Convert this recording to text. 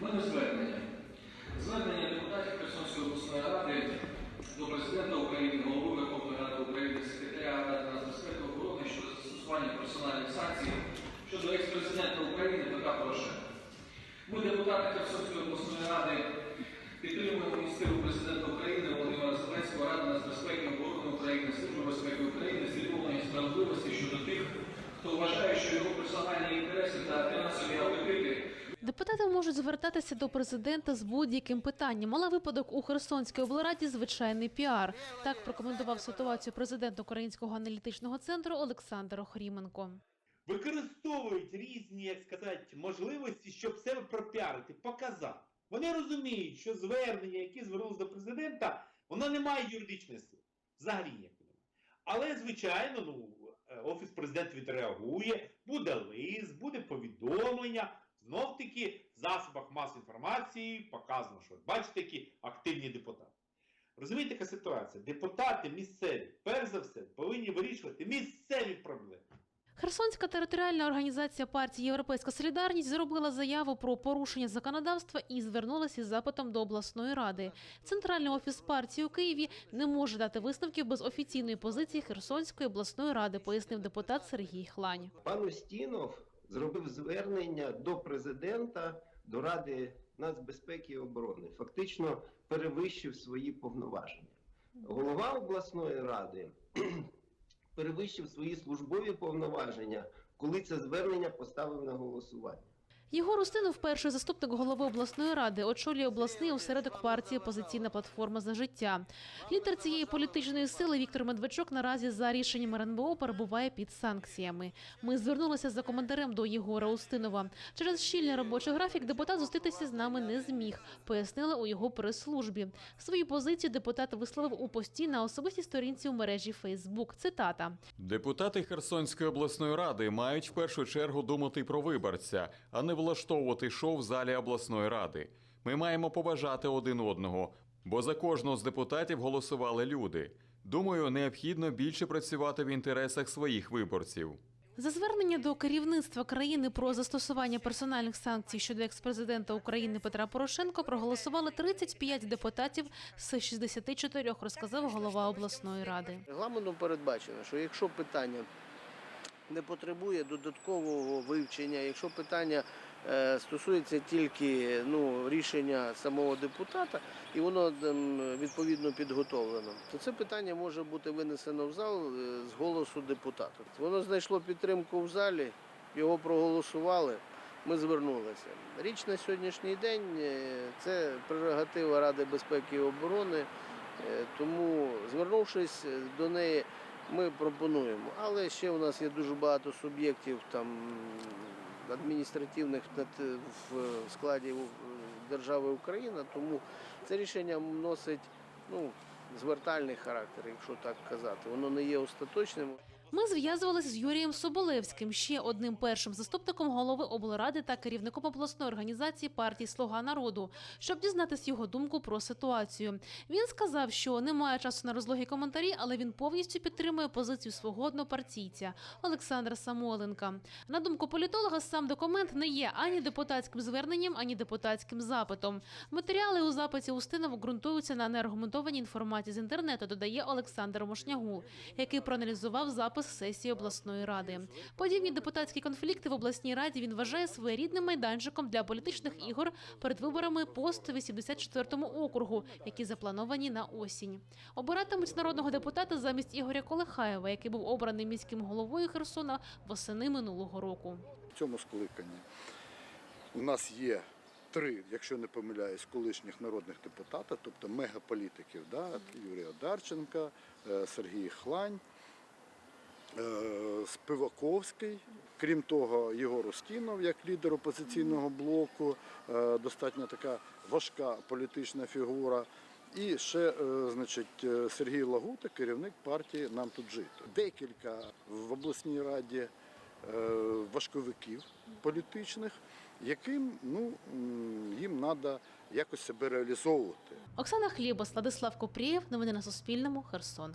Мене звернення. Звернення депутатів Херсонської обласної ради до президента України, голови Верховної Ради України, секретаря Ради нацбезпеки оборони щодо застосування персональних санкцій щодо екс-президента України Петра Порошенка. Ми, депутати Херсонської обласної ради, підтримуємо ініціативу президента України Володимира Зеленського, Ради нацбезпеки оборони України, Служби безпеки України з відновлення справедливості щодо тих, хто вважає, що його можуть звертатися до президента з будь-яким питанням, але випадок у Херсонській облраді звичайний піар. Так прокоментував ситуацію президент Українського аналітичного центру Олександр Охріменко. використовують різні, як сказати, можливості, щоб себе пропіарити, показати. Вони розуміють, що звернення, яке звернулося до президента, воно не має юридичної сили. Взагалі ніякої немає. Але, звичайно, ну, е, Офіс президента відреагує, буде лист, буде повідомлення. Знов таки в засобах масової інформації показано, що бачите, які активні депутати. Розумієте, яка ситуація? Депутати місцеві, перш за все, повинні вирішувати місцеві проблеми. Херсонська територіальна організація партії Європейська Солідарність зробила заяву про порушення законодавства і звернулася із запитом до обласної ради. Центральний офіс партії у Києві не може дати висновків без офіційної позиції Херсонської обласної ради, пояснив депутат Сергій Хлань. Пан Устінов зробив звернення до президента, до Ради нацбезпеки і оборони. Фактично перевищив свої повноваження. Голова обласної ради перевищив свої службові повноваження, коли це звернення поставив на голосування. Єгор Устинов, перший заступник голови обласної ради, очолює обласний осередок партії «Опозиційна платформа за життя». Лідер цієї політичної сили Віктор Медведчук наразі за рішенням РНБО перебуває під санкціями. Ми звернулися за коментарем до Єгора Устинова. Через щільний робочий графік депутат зустрітися з нами не зміг, пояснили у його прес-службі. Свою позицію депутат висловив у пості на особистій сторінці у мережі Фейсбук. Цитата. Депутати Херсонської обласної ради мають в першу чергу думати про виборця, а не влаштовувати шоу в залі обласної ради. Ми маємо побажати один одного, бо за кожного з депутатів голосували люди. Думаю, необхідно більше працювати в інтересах своїх виборців. За звернення до керівництва країни про застосування персональних санкцій щодо експрезидента України Петра Порошенко проголосували 35 депутатів з 64, розказав голова обласної ради. Регламентом передбачено, що якщо питання не потребує додаткового вивчення, якщо питання стосується тільки ну, рішення самого депутата і воно відповідно підготовлено, то це питання може бути винесено в зал е, з голосу депутата. Воно знайшло підтримку в залі, його проголосували. Ми звернулися. Річ на сьогоднішній день е, це прерогатива Ради безпеки і оборони. Е, Тому, звернувшись до неї, ми пропонуємо. Але ще у нас є дуже багато суб'єктів там адміністративних в складі е, держави Україна, тому це рішення носить ну, звертальний характер, якщо так казати. Воно не є остаточним. Ми зв'язувалися з Юрієм Соболевським, ще одним першим заступником голови облради та керівником обласної організації партії Слуга народу, щоб дізнатись його думку про ситуацію. Він сказав, що немає часу на розлогі коментарі, але він повністю підтримує позицію свого однопартійця Олександра Самоленка. На думку політолога, сам документ не є ані депутатським зверненням, ані депутатським запитом. Матеріали у запиті Устинова ґрунтуються на неаргументованій інформації з інтернету, додає Олександр Мошнягул, який проаналізував запис сесії обласної ради. Подібні депутатські конфлікти в обласній раді він вважає своєрідним майданчиком для політичних ігор перед виборами по 184 округу, які заплановані на осінь. Обиратимуть народного депутата замість Ігоря Колехаєва, який був обраний міським головою Херсона восени минулого року. в цьому скликанні у нас є три, якщо не помиляюсь, колишніх народних депутата, тобто мегаполітиків, да? Юрій Одарченка, е, Сергій Хлань, Спиваковський. Крім того, Єгор Устінов, як лідер опозиційного блоку, е, достатньо така важка політична фігура. І ще, е, значить, е, Сергій Лагута, керівник партії Нам тут жити. Декілька в обласній раді е, важковиків політичних, яким ну, їм треба якось себе реалізовувати. Оксана Хліба, Владислав Купрієв. Новини на Суспільному. Херсон.